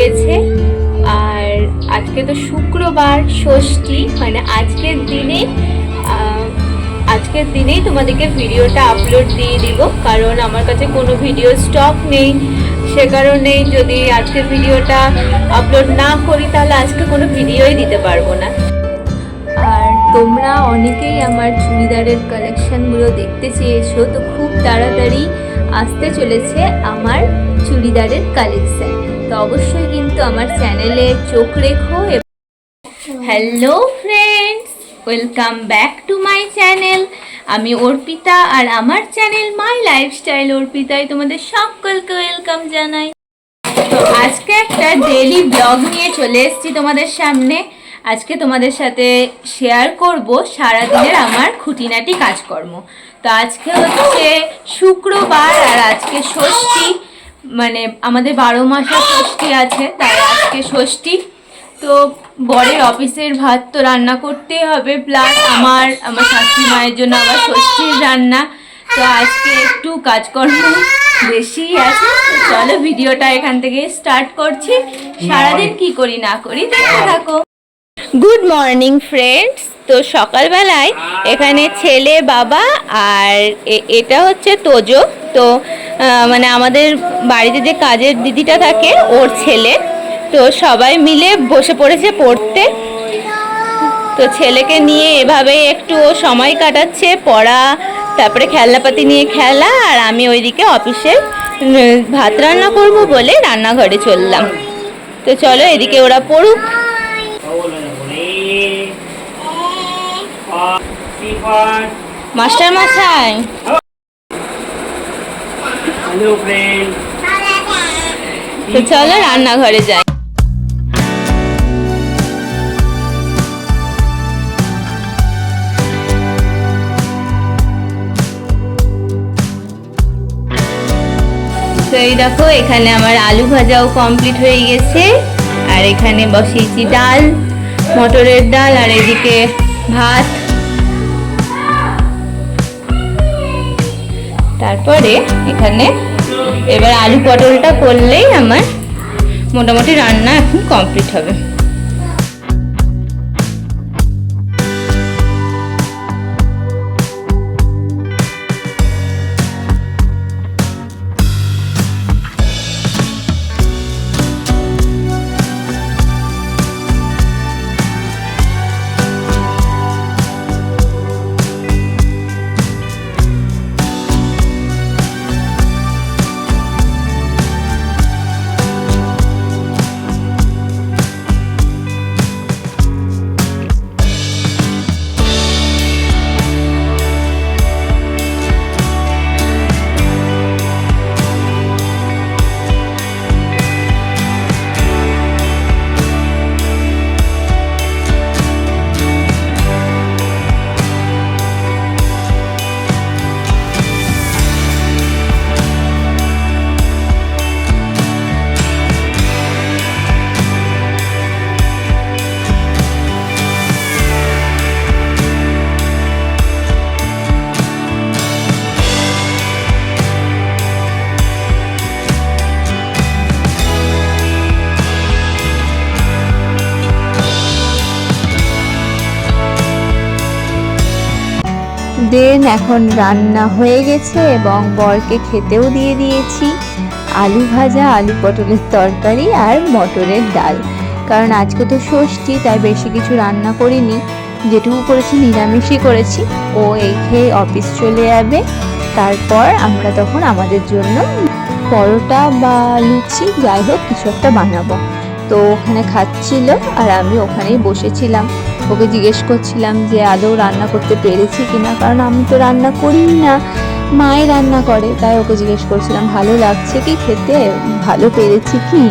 গেছে। আর আজকে তো শুক্রবার, ষষ্ঠী মানে আজকের দিনে আজকের দিনেই তোমাদেরকে ভিডিওটা আপলোড দিয়ে দিব, কারণ আমার কাছে কোনো ভিডিও স্টক নেই। সে কারণেই যদি আজকের ভিডিওটা আপলোড না করি, তাহলে আজকে কোনো ভিডিওই দিতে পারব না। আর তোমরা অনেকেই আমার চুড়িদারের কালেকশানগুলো দেখতে চেয়েছো, তো খুব তাড়াতাড়ি আসতে চলেছে আমার চুড়িদারের কালেকশন তো অবশ্যই কিন্তু আমার চ্যানেলে চোখ রেখো hello friends welcome back to my channel আমি অর্পিতা আর আমার চ্যানেল মাই লাইফস্টাইল অর্পিতায় তোমাদের সকলকে ওয়েলকাম জানাই। তো আজকে একটা ডেলি ব্লগ নিয়ে চলে এসেছি তোমাদের সামনে। আজকে তোমাদের সাথে শেয়ার করব সারাদিনের আমার খুঁটিনাটি কাজকর্ম। তো আজকে হচ্ছে শুক্রবার আর আজকে ষষ্ঠী। মানে আমাদের বারো মাসের ষষ্ঠী আছে, তাই আজকে ষষ্ঠী। তো বরের অফিসের ভাত তো রান্না করতেই হবে প্লাস আমার আমার শাশুড়ি মায়ের জন্য আবার ষষ্ঠীর রান্না। তো আজকে একটু কাজকর্ম বেশি আছে চলো ভিডিওটা এখান থেকে স্টার্ট করছি। সারাদিন কি করি না করি, দেখতে থাকো। গুড মর্নিং ফ্রেন্ডস তো সকালবেলায় এখানে ছেলে, বাবা আর এটা হচ্ছে তোজো। তো মানে আমাদের বাড়িতে যে কাজের দিদিটা থাকে, ওর ছেলে। তো সবাই মিলে বসে পড়েছে পড়তে। তো ছেলেকে নিয়ে এভাবে একটু ও সময় কাটাচ্ছে, পড়া, তারপরে খেলনাপাতি নিয়ে খেলা, আর আমি ওইদিকে অফিসে ভাত রান্না করব বলে রান্নাঘরে চললাম। তো চলো এদিকে ওরা পড়ুক। মাস্টার মশাই হ্যালো ফ্রেন্ড তো চলো রান্নাঘরে যাই। তো এই দেখো এখানে আমার আলু ভাজাও কমপ্লিট হয়ে গেছে। আর এখানে বসিয়েছি ডাল মটরের ডাল আর এদিকে ভাত। তারপরে এখানে এবার আলু পটলটা করলেই আমার মোটামুটি রান্না এখন কমপ্লিট হবে। দেন এখন রান্না হয়ে গেছে এবং বরকে খেতেও দিয়ে দিয়েছি। আলু ভাজা, আলু পটলের তরকারি আর মটরের ডাল। কারণ আজকে তো ষষ্ঠী, তাই বেশি কিছু রান্না করিনি। যেটুকু করেছি, নিরামিষই করেছি। ও এই খেয়ে অফিস চলে যাবে। তারপর আমরা তখন আমাদের জন্য পরোটা বা লুচি, যাই হোক, কিছু একটা বানাবো। তো ওখানে খাচ্ছিল আর আমি ওখানেই বসেছিলাম। ওকে জিজ্ঞেস করছিলাম যে, আদৌ রান্না করতে পেরেছি কিনা? কারণ আমি তো রান্না করি না। মায়ের রান্না করে, তাই ওকে জিজ্ঞেস করছিলাম, ভালো লাগছে কি খেতে? ভালো পেরেছি কি?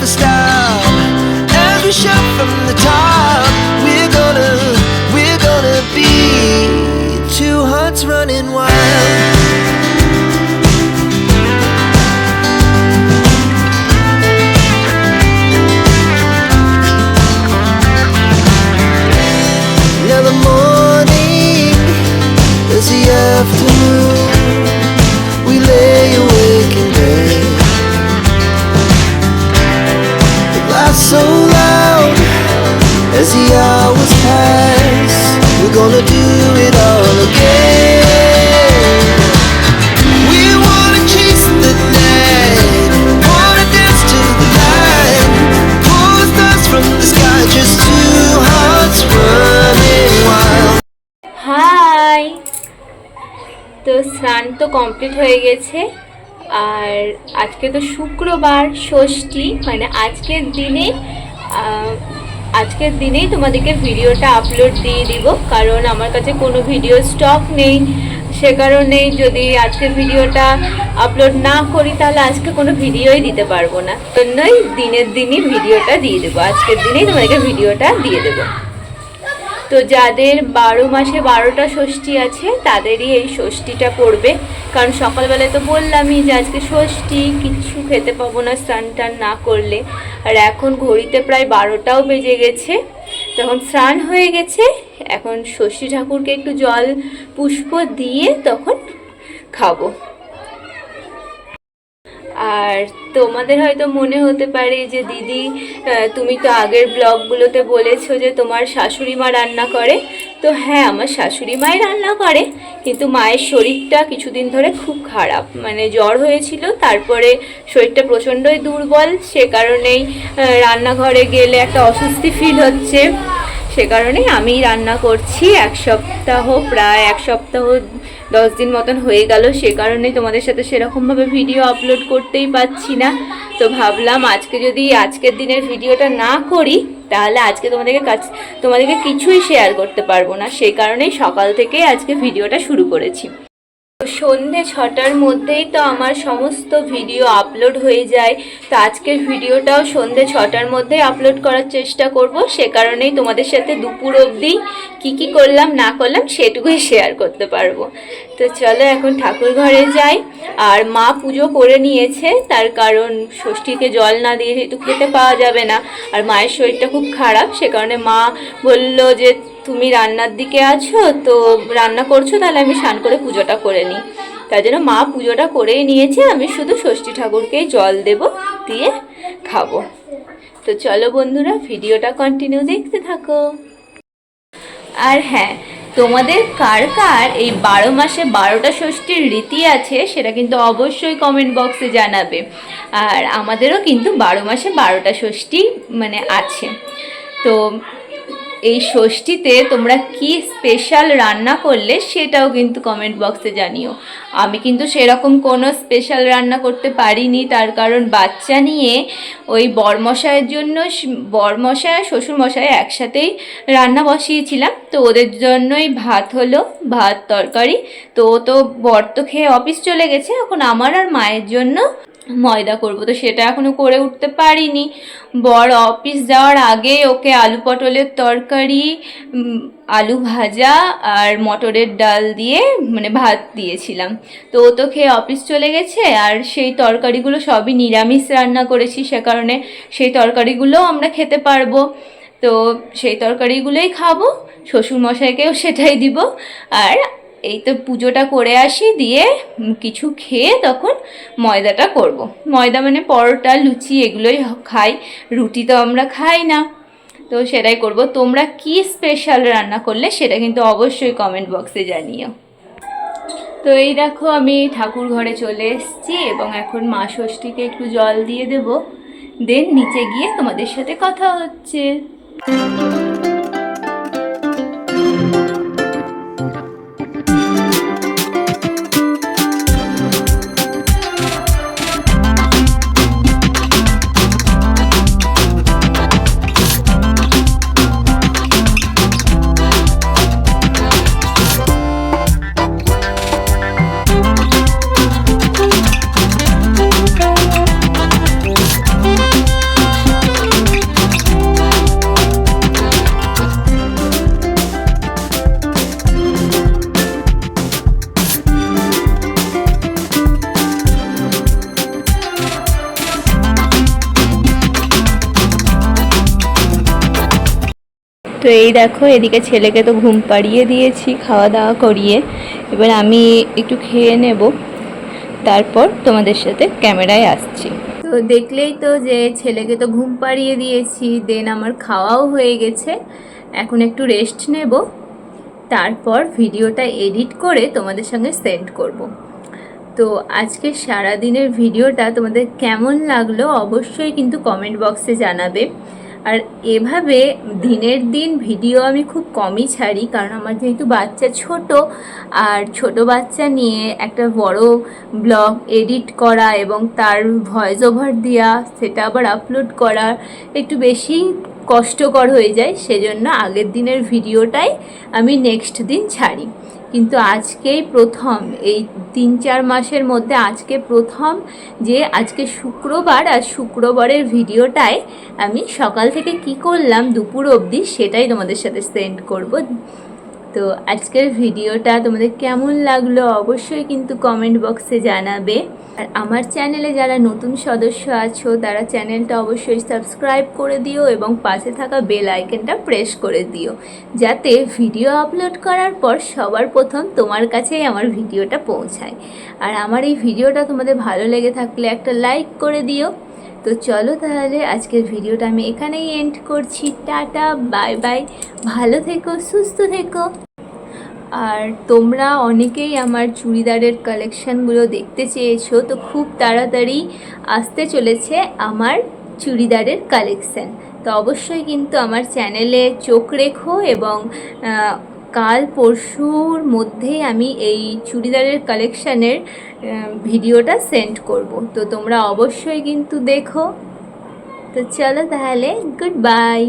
the stars. We're gonna do it all again. We wanna chase the night, wanna dance to the light, pull the stars from the sky, just two hearts running wild. হাই তো স্নান তো কমপ্লিট হয়ে গেছে আর আজকে তো শুক্রবার ষষ্ঠী মানে আজকের দিনে আজকের দিনেই তোমাদেরকে ভিডিওটা আপলোড দিয়ে দিব, কারণ আমার কাছে কোনো ভিডিও স্টক নেই। সে কারণেই যদি আজকের ভিডিওটা আপলোড না করি, তাহলে আজকে কোনো ভিডিওই দিতে পারব না। জন্যই দিনের দিনই ভিডিওটা দিয়ে দেবো। আজকের দিনেই তোমাদেরকে ভিডিওটা দিয়ে দেবো। তো যাদের বারো মাসে বারোটা ষষ্ঠী আছে, তাদেরই এই ষষ্ঠীটা পড়বে। কারণ সকালবেলায় তো বললামই যে আজকে ষষ্ঠী কিচ্ছু খেতে পাবো না স্নান টান না করলে। আর এখন ঘড়িতে প্রায় বারোটাও বেজে গেছে। তখন স্নান হয়ে গেছে, এখন ষষ্ঠী ঠাকুরকে একটু জল, পুষ্প দিয়ে তখন খাব। আর তোমাদের হয়তো মনে হতে পারে যে, দিদি তুমি তো আগের ব্লগগুলোতে বলেছ যে তোমার শাশুড়ি মা রান্না করে। তো হ্যাঁ আমার শাশুড়ি মাই রান্না করে, কিন্তু মায়ের শরীরটা কিছুদিন ধরে খুব খারাপ। মানে জ্বর হয়েছিল, তারপরে শরীরটা প্রচণ্ডই দুর্বল, সে কারণেই রান্নাঘরে গেলে একটা অস্বস্তি ফিল হচ্ছে। সে কারণে আমি রান্না করছি এক সপ্তাহ, প্রায় এক সপ্তাহ, দশ দিন মতন হয়ে গেল। সে কারণে তোমাদের সাথে সেরকমভাবে ভিডিও আপলোড করতেই পারছি না। তো ভাবলাম আজকে যদি আজকের দিনের ভিডিওটা না করি, তাহলে আজকে তোমাদেরকে কাছ, তোমাদেরকে কিছুই শেয়ার করতে পারব না। সেই কারণেই সকাল থেকে আজকে ভিডিওটা শুরু করেছি। সন্ধে ছটার মধ্যেই তো আমার সমস্ত ভিডিও আপলোড হয়ে যায়। তো আজকের ভিডিওটাও সন্ধে ছটার মধ্যেই আপলোড করার চেষ্টা করব। সে কারণেই তোমাদের সাথে দুপুর অবধি কী কী করলাম, না করলাম সেটুকুই শেয়ার করতে পারব। তো চলো এখন ঠাকুর ঘরে যাই। আর মা পুজো করে নিয়েছে, তার কারণ ষষ্ঠীকে জল না দিয়ে যেহেতু খেতে পাওয়া যাবে না। আর মায়ের শরীরটা খুব খারাপ, সে কারণে মা বলল যে তুমি রান্নার দিকে আছো, তো রান্না করছ, তাহলে আমি স্নান করে পুজোটা করে নিই। তার জন্য মা পুজোটা করেই নিয়েছে, আমি শুধু ষষ্ঠী ঠাকুরকেই জল দেব, দিয়ে খাব। তো চলো বন্ধুরা, ভিডিওটা কন্টিনিউ দেখতে থাকো। আর হ্যাঁ তোমাদের কার কার এই বারো মাসে বারোটা ষষ্ঠীর রীতি আছে, সেটা কিন্তু অবশ্যই কমেন্ট বক্সে জানাবে। আর আমাদেরও কিন্তু বারো মাসে বারোটা ষষ্ঠী মানে আছে। তো এই ষষ্ঠীতে তোমরা কি স্পেশাল রান্না করলে সেটাও কিন্তু কমেন্ট বক্সে জানিও। আমি কিন্তু সেরকম কোনো স্পেশাল রান্না করতে পারিনি, তার কারণ বাচ্চা নিয়ে ওই বরমশাইয়ের জন্য বরমশাই আর শ্বশুরমশাই একসাথেই রান্না বসিয়েছিলাম। তো ওদের জন্যই ভাত হলো, ভাত তরকারি। তো তো বর তো খেয়ে অফিস চলে গেছে, এখন আমার আর মায়ের জন্য ময়দা করব। তো সেটা এখনও করে উঠতে পারিনি। বর অফিস যাওয়ার আগে ওকে আলু পটলের তরকারি আলু ভাজা আর মটরের ডাল দিয়ে মানে ভাত দিয়েছিলাম। তো ও তো খেয়ে অফিস চলে গেছে আর সেই তরকারিগুলো সবই নিরামিষ রান্না করেছি। সে কারণে সেই তরকারিগুলোও আমরা খেতে পারব। তো সেই তরকারিগুলোই খাব। শ্বশুরমশাইকেও সেটাই দিব। আর এই তো পুজোটা করে আসি, দিয়ে কিছু খেয়ে তখন ময়দাটা করব। ময়দা মানে পরোটা, লুচি এগুলোই খাই, রুটি তো আমরা খাই না। তো সেটাই করব। তোমরা কি স্পেশাল রান্না করলে সেটা কিন্তু অবশ্যই কমেন্ট বক্সে জানিও। তো এই দেখো আমি ঠাকুর ঘরে চলে এসেছি এবং এখন মা ষষ্ঠীকে একটু জল দিয়ে দেব। দেন নিচে গিয়ে তোমাদের সাথে কথা হচ্ছে। তো এই দেখো, এদিকে ছেলেকে তো ঘুম পাড়িয়ে দিয়েছি খাওয়া দাওয়া করিয়ে। এবার আমি একটু খেয়ে নেব। তারপর তোমাদের সাথে ক্যামেরায় আসছি। তো দেখলেই তো যে ছেলেকে তো ঘুম পাড়িয়ে দিয়েছি, দেন আমার খাওয়াও হয়ে গেছে। এখন একটু রেস্ট নেব। তারপর ভিডিওটা এডিট করে তোমাদের সঙ্গে সেন্ড করব। তো আজকে সারা দিনের ভিডিওটা তোমাদের কেমন লাগল অবশ্যই কিন্তু কমেন্ট বক্সে জানাবে। আর এভাবে দিনের দিন ভিডিও আমি খুব কমই ছাড়ি, কারণ আমার যেহেতু বাচ্চা ছোট, আর ছোট বাচ্চা নিয়ে একটা বড় ব্লগ এডিট করা এবং তার ভয়েস ওভার দেওয়া সেটা আবার আপলোড করা একটু বেশি কষ্টকর হয়ে যায়। সেজন্য আগের দিনের ভিডিওটাই আমি নেক্সট দিন ছাড়ি। কিন্তু আজকেই প্রথম, এই তিন চার মাসের মধ্যে আজকে প্রথম যে আজকে শুক্রবার আর শুক্রবারের ভিডিওটায় আমি সকাল থেকে কি করলাম দুপুর অবধি সেটাই তোমাদের সাথে সেন্ড করব। তো আজকের ভিডিওটা তোমাদের কেমন লাগল অবশ্যই কিন্তু কমেন্ট বক্সে জানাবে। আর আমার চ্যানেলে যারা নতুন সদস্য আছো, তারা চ্যানেলটা অবশ্যই সাবস্ক্রাইব করে দিও এবং পাশে থাকা বেল আইকনটা প্রেস করে দিও। যাতে ভিডিও আপলোড করার পর সবার প্রথম তোমার কাছেই আমার ভিডিওটা পৌঁছায়। আর আমার এই ভিডিওটা তোমাদের ভালো লেগে থাকলে একটা লাইক করে দিও। তো চলো তাহলে আজকের ভিডিওটা আমি এখানেই এন্ড করছি। টাটা বাই বাই ভালো থেকো, সুস্থ থেকো। আর তোমরা অনেকেই আমার চুড়িদারের কালেকশানগুলো দেখতে চেয়েছো, তো খুব তাড়াতাড়ি আসতে চলেছে আমার চুড়িদারের কালেকশান তো অবশ্যই কিন্তু আমার চ্যানেলে চোখ রেখো এবং কাল পরশুর মধ্যেই আমি এই চুড়িদারের কালেকশানের ভিডিওটা সেন্ড করব। তো তোমরা অবশ্যই কিন্তু দেখো। তো চলো তাহলে গুড বাই